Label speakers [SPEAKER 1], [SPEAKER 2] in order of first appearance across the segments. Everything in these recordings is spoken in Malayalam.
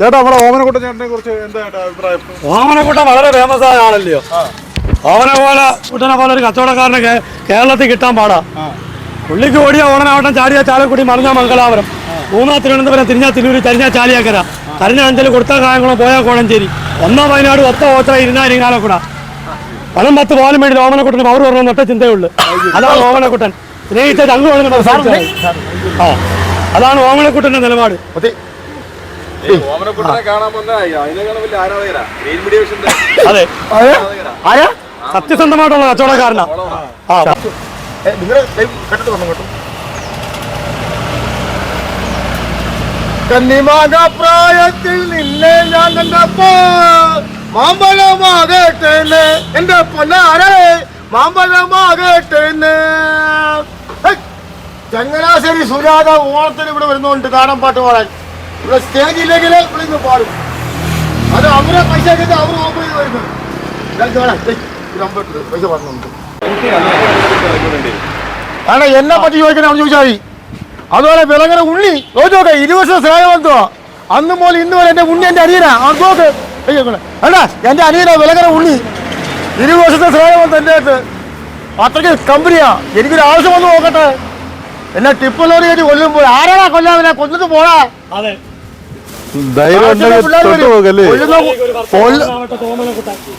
[SPEAKER 1] ചേട്ടാ നമ്മുടെ ഓമനക്കുട്ട ചേട്ടനെ കുറിച്ച് എന്താ അഭിപ്രായം?
[SPEAKER 2] ഓമനക്കുട്ടൻ വളരെ ഫേമസ് ആയ ആളല്ലയോ ഓമനെ പോലെ കുട്ടനെ പോലെ ഒരു കച്ചവടക്കാരനെ കേരളത്തിൽ കിട്ടാൻ പാടാ. പുള്ളിക്ക് ഓടിയ ഓണനാവട്ടം ചാടിയ ചാലക്കുടി മറിഞ്ഞ മംഗലാപുരം. മൂന്നാ തിരുവനന്തപുരം തിരിഞ്ഞാ തിരൂര് ചരിഞ്ഞ ചാലിയാക്കര. കരഞ്ഞ അഞ്ചൽ കൊടുത്ത കായംകുളം പോയ കോഴഞ്ചേരി. ഒന്നാം വയനാട് ഒത്ത ഓത്ര ഇരുന്നാ ഇരിങ്ങാലക്കുട. പണം പത്ത് പോലും വേണ്ടി ഓമനക്കുട്ടന് പവർ പറഞ്ഞു ഒറ്റ ചിന്തയുള്ളൂ. അതാണ് ഓമനക്കുട്ടൻ. സ്നേഹിച്ച ചങ്കു ആ അതാണ് ഓമനക്കുട്ടന്റെ നിലപാട്. അതെ.
[SPEAKER 1] ആരാ?
[SPEAKER 2] സത്യസന്ധമായിട്ടുള്ള കച്ചവടക്കാരനാ? ആ
[SPEAKER 1] കന്നിമാക പ്രായത്തിൽ നിന്നെ ഞാൻ കണ്ടപ്പോ മാമ്പഴമാകട്ടെന്ന് എന്റെ പൊന്നാരെ മാമ്പഴമാകട്ടെന്ന്! ചങ്ങനാശ്ശേരി സുജാത ഓണത്തിന് ഇവിടെ വരുന്നുണ്ട് നാടൻ പാട്ട് പാടാൻ. ഇവിടെ സ്റ്റേജ് ഇല്ലെങ്കിൽ ഇവിടെ ഇന്ന് പാടും. അത് അവരെ പൈസ കിട്ടി അവർ ഓപ്പൺ ചെയ്ത് വരുന്നത്. പൈസ ആണ് എന്നെ പറ്റി ചോദിക്കണേ അവൻ ചോദിച്ചാൽ മതി. അതുപോലെ വിലങ്ങര ഉണ്ണി നോക്കെ ഇരുപത് വർഷം സ്നേഹബന്ധമാ അന്നും പോലെ ഇന്ന് പോലെ എന്റെ ഉണ്ണി എന്റെ അനിയനാ. നോക്ക്. എന്റെ അനിയനാ വിലങ്ങര ഉണ്ണി. ഇരുപത് വർഷത്തെ സ്നേഹബന്ധം എന്റെ അടുത്ത്. അത്രയ്ക്ക് കമ്പനിയാ. എനിക്കൊരു ആവശ്യം വന്ന് നോക്കട്ടെ. എന്നെ ടിപ്പ് ലോറി കയറ്റി കൊല്ലുമ്പോൾ ആരാടാ കൊല്ലാവിനെ കൊന്നിട്ട് പോടാ.
[SPEAKER 2] അതെ.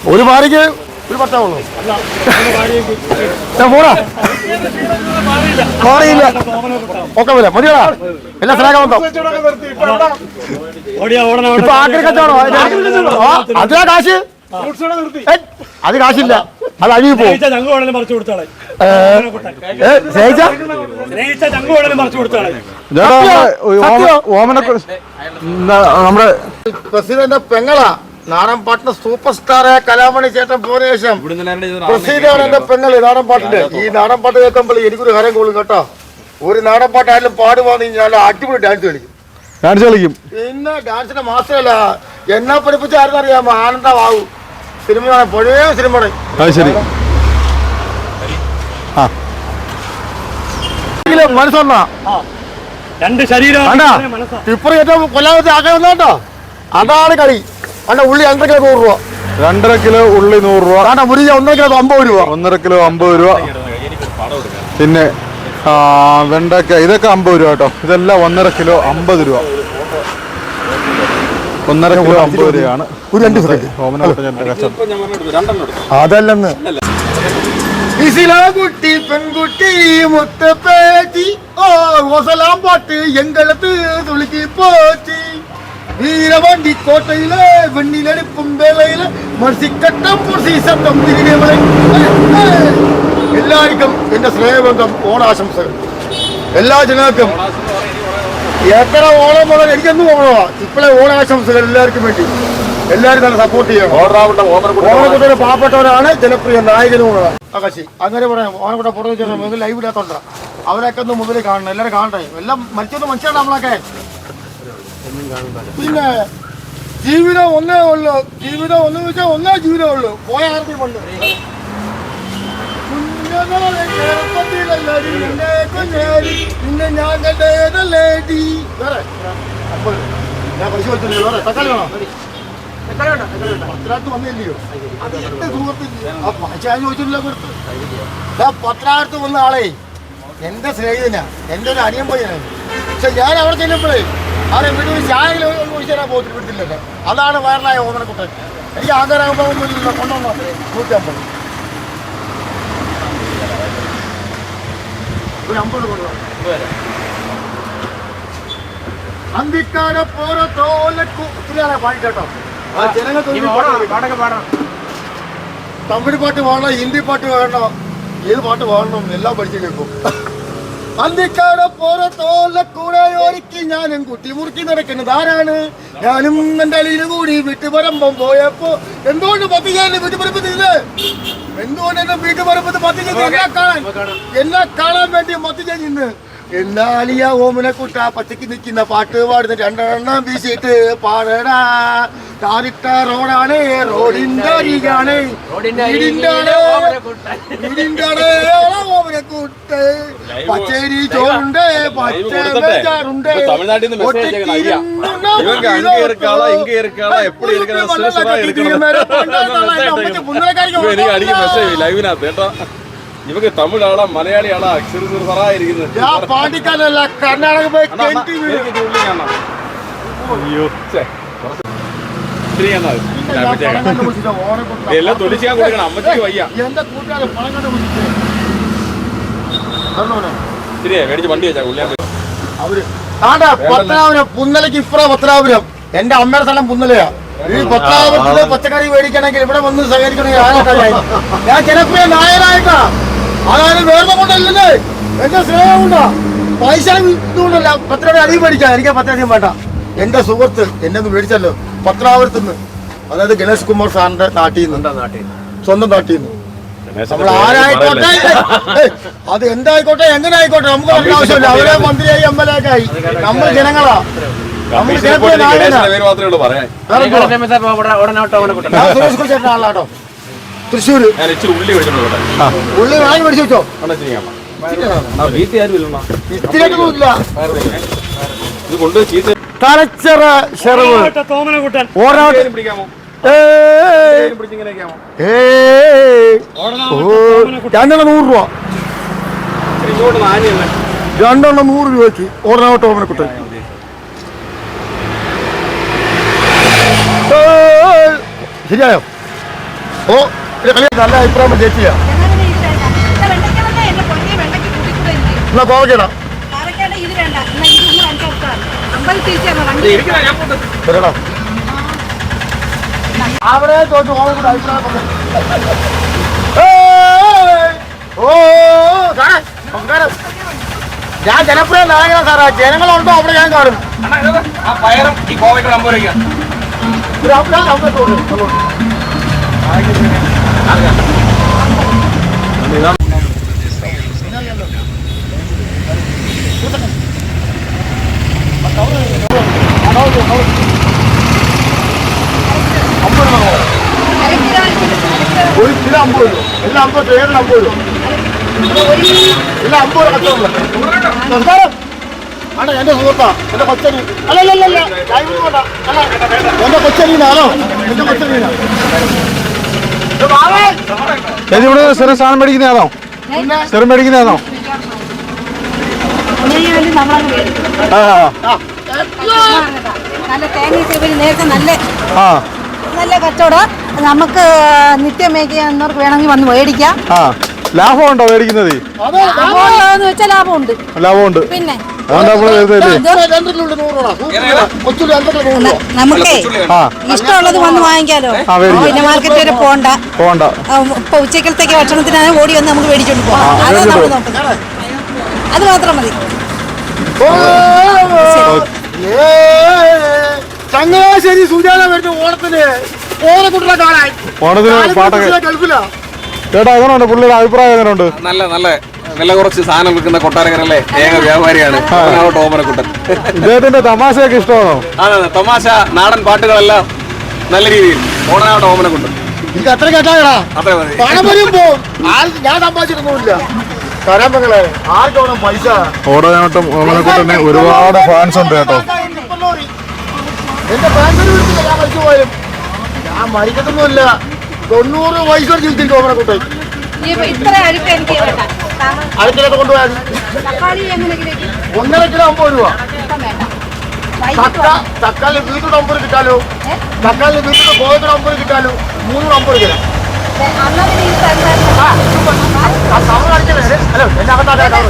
[SPEAKER 2] ഒരു
[SPEAKER 1] ഭാര്യക്ക് ഒരു പത്താവുള്ളൂ പോടാ. ഒക്കെ വരാം. മതിയാ? എല്ലാ
[SPEAKER 2] സ്ഥലം
[SPEAKER 1] ഇപ്പൊ ആക്രി കച്ചവടം അതിനാ കാശ്? അത് കാശില്ല. അത്
[SPEAKER 2] അഴുകി
[SPEAKER 1] പോകും. നമ്മുടെ പ്രസിഡന്റ് പെങ്ങളാ. നാടൻ പാട്ടിന്റെ സൂപ്പർ സ്റ്റാറായ കലാമണി ചേട്ടൻ പോയ ശേഷം പ്രസീതാണ് എന്റെ പെങ്ങൾ നാടൻ പാട്ടിന്റെ ഈ നാടൻ പാട്ട് കേൾക്കുമ്പോൾ എനിക്കൊരു ഹരം കൊള്ളും കേട്ടോ. ഒരു നാടൻ പാട്ടായാലും പാടുവാന്ന് ഞാൻ അടിപൊളി ഡാൻസ് കളിക്കും.
[SPEAKER 3] ഡാൻസ് കളിക്കും.
[SPEAKER 1] പിന്നെ ഡാൻസിന്റെ മാസ്റ്ററല്ല എന്നാ പഠിപ്പിച്ച ആരെന്നറിയാമോ ആനന്ദമാവു സിനിമയാണ് പഴയ സിനിമയുടെ
[SPEAKER 3] അത് ശരി.
[SPEAKER 1] മനസ്സൊന്നാ.
[SPEAKER 2] രണ്ട് ശരീരം
[SPEAKER 1] കണ്ടാ?
[SPEAKER 2] മനസ്സാ.
[SPEAKER 1] ടിപ്പർ ഏറ്റവും കൊല്ലാമത്തെ ആക്കാൻ വന്നോട്ടോ അതാണ് കളി. അണ്ട ഉള്ളി രണ്ടര കിലോ നൂറ് രൂപ.
[SPEAKER 3] രണ്ടര കിലോ ഉള്ളി നൂറ് രൂപ.
[SPEAKER 1] കാണ്ട മുരിഞ്ഞ ഒന്നര കിലോ അമ്പത് രൂപ.
[SPEAKER 3] ഒന്നര കിലോ അമ്പത് രൂപ. പിന്നെ ആ, വെണ്ടക്ക ഇതൊക്കെ അമ്പത് രൂപ കേട്ടോ. ഇതെല്ലാം ഒന്നര കിലോ അമ്പത് രൂപ. ഒന്നര കിലോ അമ്പത് രൂപയാണ്.
[SPEAKER 1] ഒരു രണ്ട് അതല്ലെന്ന്. പെൺകുട്ടി ഓ ഒസലാം പാട്ട് എങ്കളത്ത് തുളുക്കി പോറ്റി. വീരവണ്ടി കോട്ടയിലെ വെണ്ണിലെടുപ്പും വേളയിലെ മർസിക്കട്ടം പൊർസി ശബ്ദം തിരികെ എല്ലാവർക്കും എന്റെ സ്നേഹബന്ധം ഓണാശംസകൾ. എല്ലാ ജനങ്ങൾക്കും എത്ര ഓണം മുതൽ എനിക്കൊന്നും ഓണമാ? ഇപ്പോഴേ ഓണാശംസകൾ എല്ലാവർക്കും വേണ്ടി. എല്ലാവരും നല്ല സപ്പോർട്ട് ചെയ്യണം. ഓണക്കുട്ടിയുടെ പാവപ്പെട്ടവരാണ് ജനപ്രിയ നായകനുമാണ് ആകാശി അങ്ങനെ പറയാം. ഓണക്കുട്ട പുറത്ത് നമുക്ക് ലൈവ് ഇല്ലാത്തോണ്ട അവരൊക്കെ ഒന്ന് മുമ്പിൽ കാണണം. എല്ലാവരും കാണട്ടെ. എല്ലാം മരിച്ചൊന്ന് മനുഷ്യരാണ് നമ്മളൊക്കെ. പിന്നെ ജീവിതം ഒന്നേ ഉള്ളൂ. ജീവിതം ഒന്ന് വെച്ചാൽ ഒന്നേ ജീവിതമുള്ളൂ പോയ ആർക്കും പണ്ട് ചെറുപ്പത്തിലല്ലടി നിന്നെ കുഞ്ഞേരി, നിന്നെ ഞാൻ കണ്ടേതല്ലേടി. വേറെ? അപ്പൊ ഞാൻ പരിശോധിച്ചില്ല വേറെ. തക്കാളി വേണോ? പത്തിനകത്ത് വന്നില്ലയോ? അത് എന്റെ ആ പൈസ ചോദിച്ചില്ല കൊടുത്ത് ആ പത്തിനകത്ത് വന്ന ആളെ. എന്റെ സ്നേഹിതനാ. എന്റെ ഒരു അടിയൻ പയ്യനാണ് പക്ഷെ ഞാൻ അവിടെ ചെല്ലുമ്പോഴേ അവിടെ വീട്ടിൽ ചായകൾ ഒഴിച്ചു തരാൻ അതാണ് വയറിലായ ഓമനക്കുട്ടൻ. എനിക്ക് ആധാരാകുമ്പോൾ കൊണ്ടുവന്നോ. നൂറ്റമ്പത്. ഒരു അമ്പത് പോര ആ ജനങ്ങൾക്ക് തമിഴ് പാട്ട് പാടണം ഹിന്ദി പാട്ട് പാടണം. ഏത് പാട്ട് പാടണം എല്ലാം പഠിച്ചു കേൾക്കും. അന്തിക്കാന പോര കൂടെ ഒരുക്കി ഞാനും കുട്ടി മുറുക്കി നടക്കുന്നത് ആരാണ്? ഞാനും എന്റെ അലിയിൽ കൂടി വിട്ടുപറമ്പം പോയപ്പോ. എന്തുകൊണ്ട് പത്തിക്കാൻ ഞാൻ എന്തുകൊണ്ട് എന്നെ മദ്യം ചെയ്ത് എല്ലാം കാണാൻ. എല്ലാം കാണാൻ വേണ്ടി മത്തിച്ച എന്നാൽ ഈ ഓമനെ കുട്ട പച്ചക്ക് നിൽക്കുന്ന പാട്ട് പാടുന്ന രണ്ടെണ്ണം വീശിയിട്ട് പാടടാ. താറിട്ട റോഡാണ് റോഡിന്റെ അരികാണ്. പച്ചേരി ചോറുണ്ട് പച്ചേറുണ്ട്
[SPEAKER 4] തമിഴ്നാട്ടിൽ ലൈവിനകത്ത് കേട്ടോ. ഇവക്ക് തമിഴാളാ മലയാളിയാളാ ഇരിക്കുന്നത്.
[SPEAKER 1] ഞാൻ കർണാടക പോയി ഓനെ കൊടുക്കണം.
[SPEAKER 4] എല്ലാം തൊലിച്ച് കൊടുക്കണം. അമ്മച്ചിക്ക് വയ്യ.
[SPEAKER 1] എന്റെ കൂട്ടുകാരെ പണം കണ്ടുപിടിച്ചിട്ട്. അറിഞ്ഞോനെ?
[SPEAKER 4] ശരിയാ മേടിച്ച് വണ്ടി വെച്ചാ ഉള്ളിയാൻ
[SPEAKER 1] അവർ പത്തനാപുരം പുന്നലക്ക് ഇപ്പുറ പത്തനാപുരം എന്റെ അമ്മയുടെ സ്ഥലം പുന്നലയാ. ഈ പത്തനാപുരത്തിൽ പച്ചക്കറി മേടിക്കണമെങ്കിൽ ഇവിടെ വന്ന് സഹകരിക്കണമെങ്കിൽ ഞാൻ ചിലപ്പോ നായനായിട്ടാ അതായത് വേറെ കൊണ്ടല്ലേ? എന്റെ സ്നേഹം കൊണ്ടാ പൈസ ഇതുകൊണ്ടല്ല. പത്തനടി അധികം മേടിക്കാം എനിക്ക് പത്തനടിയും വേണ്ട. എന്റെ സുഹൃത്ത് എന്നെ ഒന്ന് മേടിച്ചല്ലോ. പത്തനാപുരത്തുനിന്ന് അതായത് ഗണേഷ് കുമാർ സാറിന്റെ നാട്ടിൽ നിന്ന്. സ്വന്തം നാട്ടിൽ നിന്ന്. നമ്മൾ ആരായിക്കോട്ടെ? അത് എന്തായിക്കോട്ടെ? എങ്ങനെ ആയിക്കോട്ടെ നമുക്ക് അതിന്റെ ആവശ്യമില്ല. അവരെ മന്ത്രിയായി എം എൽ എ ഒക്കെ ആയി. നമ്മൾ ജനങ്ങളാ. നമ്മൾ എന്തുവാ? ഞാൻ സുരേഷ് കുറിച്ചേട്ടൻ ആളാട്ടോ.
[SPEAKER 4] ഇച്ചിരി ഉള്ളി
[SPEAKER 1] വാങ്ങി മേടിച്ചു വെച്ചോ. തലച്ചറ ഷെറവ്. രണ്ടെണ്ണം നൂറ് രൂപ. രണ്ടെണ്ണം നൂറ് രൂപയ്ക്ക് ഓർണാവട്ടെ ഓമനക്കുട്ടൻ. ശരിയായോ? ഓ നല്ല അഭിപ്രായം ചേച്ചിയാ. എന്നാ
[SPEAKER 4] ഞാൻ
[SPEAKER 1] ശരിടാ അവിടെ തോറ്റ് അഭിപ്രായം. ഓ ജനപ്രിയ നായക സാറാ. ജനങ്ങളുണ്ടോ? അവിടെ ഞാൻ കാണും.
[SPEAKER 4] പയറും ഈ കോവയ്ക്ക് രൂപയ്ക്കാ
[SPEAKER 1] ഒരു
[SPEAKER 5] കിലോ
[SPEAKER 1] അമ്പത് രൂപ. എല്ലാം അമ്പത് ഏഴ് അമ്പത് രൂപ? എല്ലാം അമ്പത് കച്ചവടം നമസ്കാരം. ആണ്? എന്റെ സുഹൃത്താ. എന്റെ കൊച്ചരി അല്ലല്ലല്ല അല്ല എന്റെ കൊച്ചരീനാണോ എന്റെ കൊച്ചരീനാ
[SPEAKER 3] ചേച്ചി ഇവിടെ സ്ഥിരം സാധനം മേടിക്കുന്ന മേടിക്കുന്നതാണോ സ്ഥിരം മേടിക്കുന്നതാണോ
[SPEAKER 5] ഇതിന് വേണ്ടി നമ്മളങ്ങ് മേടിക്കും.
[SPEAKER 3] ആ.
[SPEAKER 5] നല്ല തേങ്ങയൊക്കെ ഇവർ നേരത്തെ നല്ല
[SPEAKER 3] ആ.
[SPEAKER 5] നല്ല കച്ചവടം. നമുക്ക് നിത്യം മേടിക്കുന്നവർക്ക് വേണമെങ്കിൽ വന്ന് മേടിക്കാം.
[SPEAKER 3] ലാഭമുണ്ടോ മേടിക്കുന്നത്?
[SPEAKER 5] ലാഭമുണ്ടോന്ന് വെച്ചാൽ ലാഭമുണ്ട്.
[SPEAKER 3] ലാഭമുണ്ട്.
[SPEAKER 5] പിന്നെ? നമുക്കേ ഇഷ്ടമുള്ളത് വന്ന് വാങ്ങിക്കാലോ. പിന്നെ മാർക്കറ്റ് വരെ പോണ്ട.
[SPEAKER 3] പോണ്ട.
[SPEAKER 5] ഇപ്പൊ ഉച്ചക്കലത്തേക്ക് ഭക്ഷണത്തിനാണ് ഓടി വന്ന് നമുക്ക് മേടിച്ചോണ്ട് പോകാം നമ്മൾ നോക്കുന്നത് അത് മാത്രം മതി.
[SPEAKER 1] ചങ്ങനാശ്ശേരി സുജാത വരുന്ന ഓണത്തിന് ഓണക്കുട്ടിനെ കാണാൻ.
[SPEAKER 3] ഓണത്തിന് പാട്ടൊക്കെ ചേട്ടാ എങ്ങനെയുണ്ട്? പുള്ളിയുടെ അഭിപ്രായം എങ്ങനെയുണ്ട്?
[SPEAKER 4] നല്ല നല്ല വില കുറച്ച് സാധനം വിൽക്കുന്ന കൊട്ടാരക്കരല്ലേ ഏക വ്യാപാരിയാണ് ഓമനക്കുട്ടൻ
[SPEAKER 3] ഇദ്ദേഹത്തിന്റെ തമാശയൊക്കെ ഇഷ്ടമാണോ?
[SPEAKER 4] അതെ അതെ. തമാശ നാടൻ പാട്ടുകളെല്ലാം നല്ല രീതിയിൽ ഓടനാട്ട് ഓമനക്കുട്ടൻ
[SPEAKER 1] എനിക്ക് അത്ര കേട്ടാടാ
[SPEAKER 4] അത്ര മതി.
[SPEAKER 1] പണം വരുമ്പോ ഞാൻ
[SPEAKER 3] ഓമനക്കുട്ടന് ഒരുപാട് ഫാൻസ് ഉണ്ട് കേട്ടോ.
[SPEAKER 1] എന്റെ ഫാൻസിന് വിളിച്ചില്ല ഞാൻ മരിച്ചു പോയാലും ഞാൻ മരിക്കത്തൊന്നുമില്ല. തൊണ്ണൂറ് വയസ്സോട് ജീവിച്ചിട്ട് ഓമനക്കുട്ടൻ
[SPEAKER 5] ഇത്ര അഴുക്ക് എനിക്ക്
[SPEAKER 1] അടുത്തിലൊക്കെ കൊണ്ടുപോയാൽ
[SPEAKER 5] തക്കാളി എങ്ങനെ
[SPEAKER 1] ഒന്നര കിലോ അമ്പത് രൂപ. തക്കാളി വീട്ടിൽ അമ്പത് കിട്ടാലോ? തക്കാളി വീട്ടിൽ കോയത്തിന് അമ്പത് കിട്ടാലോ? മൂന്നൂറ് അമ്പത് കിലോ ആ ടവർ അടിച്ചതേ എന്നെ അകത്താട്ടെ